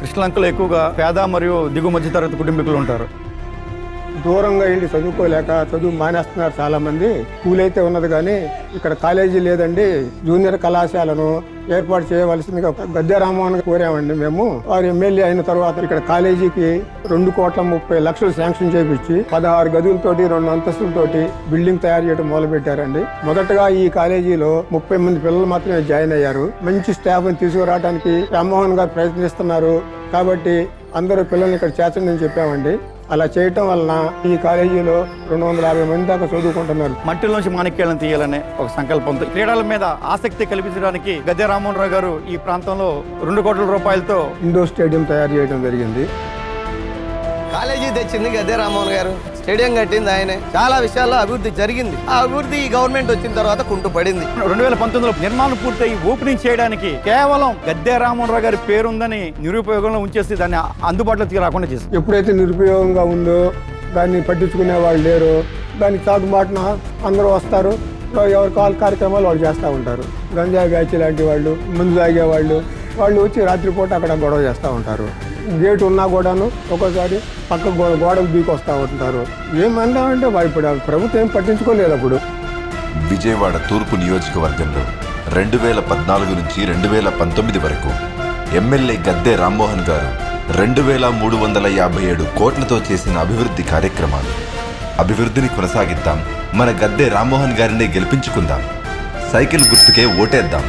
కృష్ణలంకలో ఎక్కువగా పేద మరియు దిగు మధ్య తరగతి కుటుంబీకులు ఉంటారు. దూరంగా వెళ్ళి చదువుకోలేక చదువు మానేస్తున్నారు చాలా మంది స్కూల్ అయితే ఉన్నది కానీ ఇక్కడ కాలేజీ లేదండి. జూనియర్ కళాశాలను ఏర్పాటు చేయవలసిందిగా గద్దె రామ్మోహన్ కోరామండి మేము. వారు ఎమ్మెల్యే అయిన తర్వాత ఇక్కడ కాలేజీకి రెండు కోట్ల ముప్పై లక్షలు శాంక్షన్ చేపించి పదహారు గదులతోటి రెండు అంతస్తులతోటి బిల్డింగ్ తయారు చేయడం మొదలు పెట్టారండి మొదటగా ఈ కాలేజీలో ముప్పై మంది పిల్లలు మాత్రమే జాయిన్ అయ్యారు. మంచి స్టాఫ్ని తీసుకురావడానికి రామ్మోహన్ గారు ప్రయత్నిస్తున్నారు. కాబట్టి అందరూ పిల్లల్ని ఇక్కడ చేర్చండి చెప్పామండి. అలా చేయటం వలన ఈ కాలేజీలో రెండు వందల యాభై మంది దాకా చదువుకుంటున్నారు. మట్టిలోంచి మాణిక్యాలను తీయాలనే ఒక సంకల్పంతో క్రీడల మీద ఆసక్తి కల్పించడానికి గద్దె రామ్మోహన్ రావు గారు ఈ ప్రాంతంలో రెండు కోట్ల రూపాయలతో ఇండోర్ స్టేడియం తయారు చేయడం జరిగింది. కాలేజీ తెచ్చింది గద్దే రామ్మోహన్ గారు. స్టేడియం కట్టింది ఆయనే. చాలా విషయాల్లో అభివృద్ధి జరిగింది. ఆ అభివృద్ధి ఈ గవర్నమెంట్ వచ్చిన తర్వాత కుంటు పడింది రెండు వేల పంతొమ్మిదిలో నిర్మాణం పూర్తయి ఓపెనింగ్ చేయడానికి కేవలం గద్దె రామ్మోహన్ రావు గారి పేరుందని నిరుపయోగంలో ఉంచేసి దాన్ని అందుబాటులోకి రాకుండా చేసింది. ఎప్పుడైతే నిరుపయోగంగా ఉందో దాన్ని పట్టించుకునే వాళ్ళు లేరు దానికి చాటుమాటున అందరూ వస్తారు. ఎవరి కాల్ కార్యక్రమాలు వాళ్ళు చేస్తూ ఉంటారు. గంజాయి బ్యాచ్ లాంటి వాళ్ళు ముందు తాగే వాళ్ళు వాళ్ళు వచ్చి రాత్రిపూట అక్కడ గొడవ చేస్తూ ఉంటారు. గేట్ ఉన్నా కూడాను ఒక్కోసారి పక్క గో గోడలు బీకి ఉంటారు. ఏమన్నామంటే ఇప్పుడు ప్రభుత్వం ఏం పట్టించుకోలేదు అప్పుడు. విజయవాడ తూర్పు నియోజకవర్గంలో రెండు వేల పద్నాలుగు నుంచి రెండు వేల పంతొమ్మిది వరకు ఎమ్మెల్యే గద్దె రామ్మోహన్ గారు రెండు వేల మూడు వందల యాభై ఏడు కోట్లతో చేసిన అభివృద్ధి కార్యక్రమాలు. అభివృద్ధిని కొనసాగిద్దాం. మన గద్దె రామ్మోహన్ గారిని గెలిపించుకుందాం. సైకిల్ గుర్తుకే ఓటేద్దాం.